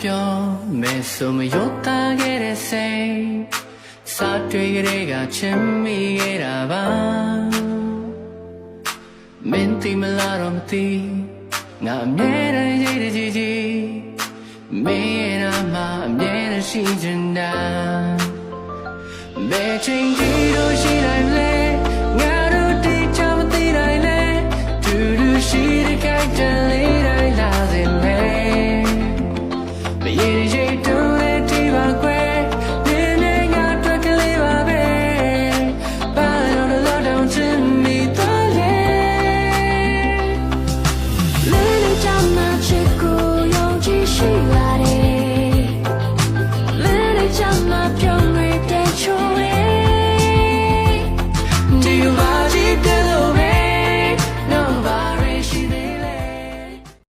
ပြောမယ်ဆိုမရောတာခဲ့တဲ့စိတ်စာတွေ့ကြတဲ့ကချင်မိခဲ့တာပါမင်းတိမလားတော့မသိငါအမြဲတမ်းရေးတကြည်ကြည်မင်းရဲ့နာမအမြဲတမ်းရှိချင်တာဘယ်ချိန်ကြီးလို့ရှိတိုင်းလဲငါတို့တိတ်ချမသိတိုင်းလဲဒူဒူရှိတဲ့ character